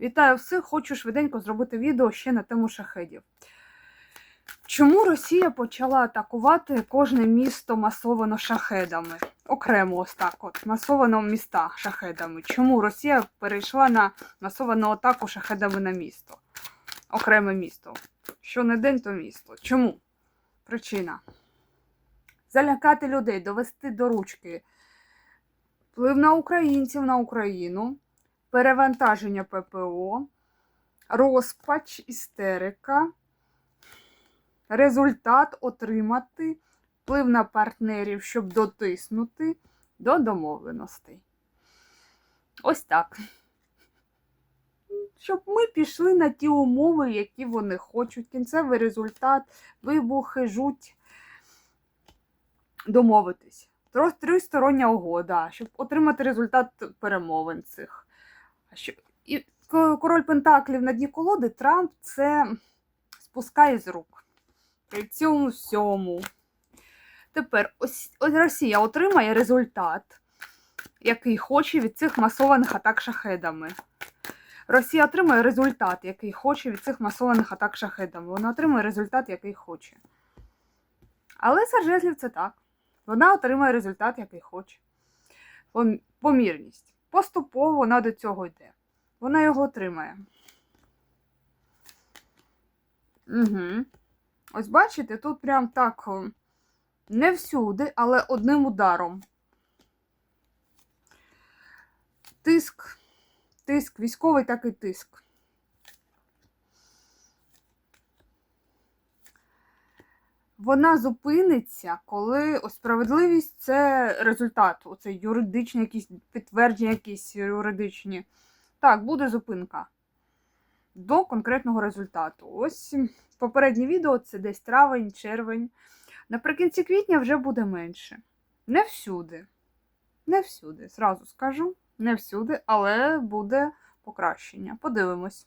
Вітаю всіх! Хочу швиденько зробити відео ще на тему шахедів. Чому Росія почала атакувати кожне місто масовано шахедами? Окремо ось так от, масовано міста шахедами. Чому Росія перейшла на масовану атаку шахедами на місто? Окреме місто. Що не день, то місто. Чому? Причина. Залякати людей, довести до ручки. Вплив на українців на Україну перевантаження ППО, розпач, істерика, результат отримати, вплив на партнерів, щоб дотиснути до домовленостей. Ось так. Щоб ми пішли на ті умови, які вони хочуть. Кінцевий результат, вибухи, жуть, домовитись. Тристороння угода, щоб отримати результат перемовин цих. Що і король Пентаклів на дні колоди Трамп це спускає з рук. При цьому всьому. Тепер ось Росія отримає результат, який хоче від цих масованих атак шахедами. Росія отримує результат, який хоче від цих масованих атак шахедами. Вона отримує результат, який хоче. Але Саржезлів це так. Вона отримує результат, який хоче. Помірність. Поступово вона до цього йде. Вона його отримає. Угу. Ось бачите, тут прям так не всюди, але одним ударом. Тиск, тиск, військовий такий тиск. Вона зупиниться, коли ось справедливість це результат, оце юридичні якісь підтвердження, якісь юридичні. Так, буде зупинка до конкретного результату. Ось попереднє відео це десь травень, червень. Наприкінці квітня вже буде менше. Не всюди. Не всюди, зразу скажу, не всюди, але буде покращення. Подивимось.